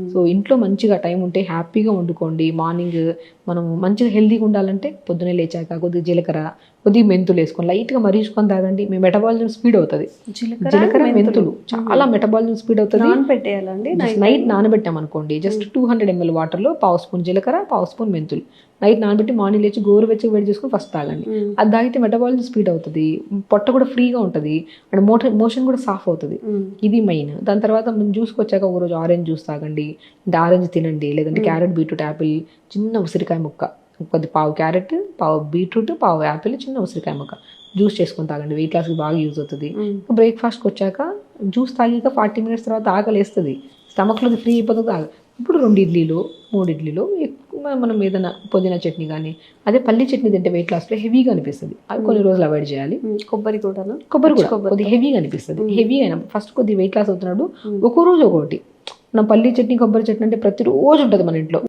So ఇంట్లో మంచిగా time ఉంటే హ్యాపీగా వండుకోండి. మార్నింగ్ మనం మంచిగా హెల్తీగా ఉండాలంటే పొద్దున్నే లేచాక కొద్దిగా జీలకర్ర కొద్దిగా మెంతులు వేసుకొని లైట్గా మరీచుకొని తాగండి. మీ మెటబాలిజం స్పీడ్ అవుతుంది. జీలకర్ర మెంతులు. చాలా మెటబాలిజం స్పీడ్ అవుతుంది. నానబెట్టేయాలండి. నైట్ నానబెట్టాం అనుకోండి. జస్ట్ టూ హండ్రెడ్ ఎంఎల్ వాటర్లో పావు స్పూన్ జీలకర్ర పావు స్పూన్ మెంతులు. నైట్ నానబెట్టి మార్నింగ్ లేచి గోరువెచ్చగా వేడి చేసుకొని ఫస్ట్ తాగండి. అది తాగితే మెటబాలిజం స్పీడ్ అవుతుంది. పొట్ట కూడా ఫ్రీగా ఉంటుంది. అండ్ మోట మోషన్ కూడా సాఫ్ అవుతుంది. ఇది మెయిన్. దాని తర్వాత మనం జ్యూస్కి వచ్చాక ఒక రోజు ఆరెంజ్ జ్యూస్ తాగండి. ఆరెంజ్ తినండి. లేదంటే క్యారెట్ బీట్రూట్ యాపిల్ చిన్న ఉసిరికాయ ముక్క. కొద్ది పావు క్యారెట్ పావు బీట్రూట్ పావు యాపిల్ చిన్న ఉసిరికాయ ముక్క. జ్యూస్ చేసుకొని తాగండి. వెయిట్ లాస్కి బాగా యూజ్ అవుతుంది. బ్రేక్ఫాస్ట్కి వచ్చాక జ్యూస్ తాగాక ఫార్టీ మినిట్స్ తర్వాత ఆకలి వేస్తుంది స్టమక్లో ఫ్రీ అయిపోతుంది ఇప్పుడు రెండు ఇడ్లీలు మూడు ఇడ్లీలు ఎక్కువ మనం ఏదైనా పుదీనా చట్నీ కానీ అదే పల్లి చట్నీ తింటే వెయిట్ లాస్లో హెవీగా అనిపిస్తుంది. అవి కొన్ని రోజులు అవాయిడ్ చేయాలి. కొబ్బరి కూడానా కొబ్బరి కూడా కొబ్బరి. కొద్దిగా హెవీగా అనిపిస్తుంది. హెవీ అయినా ఫస్ట్ కొద్దిగా వెయిట్ లాస్ అవుతున్నాడు. ఒక్కో రోజు ఒక్కొక్కటి మనం పల్లి చట్నీ కొబ్బరి చట్నీ అంటే ప్రతిరోజు ఉంటుంది మన ఇంట్లో.